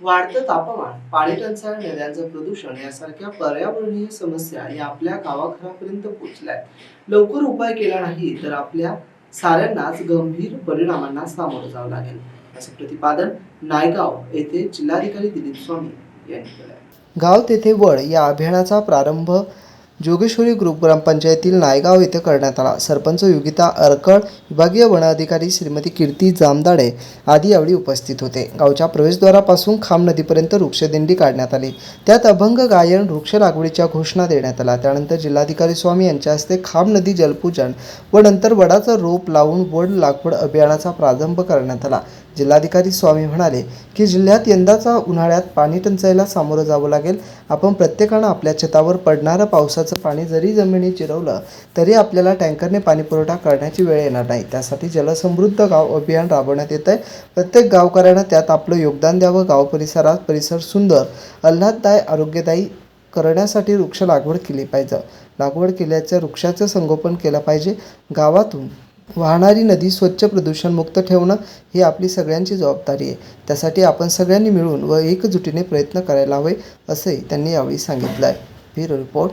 वाढतं तापमान पाणी टंचाई नद्यांचं प्रदूषण यासारख्या पर्यावरणीय समस्या या आपल्या गावाघरापर्यंत पोहोचल्यात. लवकर उपाय केला नाही तर आपल्या साऱ्यांनाच गंभीर परिणामांना सामोरं जावं लागेल. असे प्रतिपादन नायगाव येथे जिल्हाधिकारी दिलीप स्वामी यांनी केलं गाव तेथे वड या अभियानाचा प्रारंभ जोगेश्वरी ग्रुप ग्रामपंचायतील नायगाव येथे करण्यात आला. सरपंच योगिता अरकळ विभागीय वन अधिकारी श्रीमती कीर्ती जामदाडे आदी यावेळी उपस्थित होते. गावच्या प्रवेशद्वारापासून खाम नदीपर्यंत वृक्षदिंडी काढण्यात आली. त्यात अभंग गायन वृक्ष लागवडीच्या घोषणा देण्यात आल्या. त्यानंतर जिल्हाधिकारी स्वामी यांच्या हस्ते खाम नदी जलपूजन व नंतर वडाचं रोप लावून वड लागवड अभियानाचा प्रारंभ करण्यात आला. जिल्हाधिकारी स्वामी म्हणाले की जिल्ह्यात यंदाचा उन्हाळ्यात पाणी टंचाईला सामोरं जावं लागेल. आपण प्रत्येकानं आपल्या छतावर पडणारं पावसाचं पाणी जरी जमिनीत चिरवलं तरी आपल्याला टँकरने पाणी पुरवठा करण्याची वेळ येणार नाही. त्यासाठी जलसमृद्ध गाव अभियान राबवण्यात येत आहे प्रत्येक गावकऱ्यानं त्यात आपलं योगदान द्यावं. गाव परिसरात परिसर सुंदर आल्हाददायी आरोग्यदायी करण्यासाठी वृक्ष लागवड केली पाहिजे. लागवड केल्याच्या वृक्षाचं संगोपन केलं पाहिजे. गावातून वाहणारी नदी स्वच्छ प्रदूषणमुक्त ठेवणं ही आपली सगळ्यांची जबाबदारी आहे. त्यासाठी आपण सगळ्यांनी मिळून व एकजुटीने प्रयत्न करायला हवे असंही त्यांनी यावेळी सांगितलं आहे bureau report.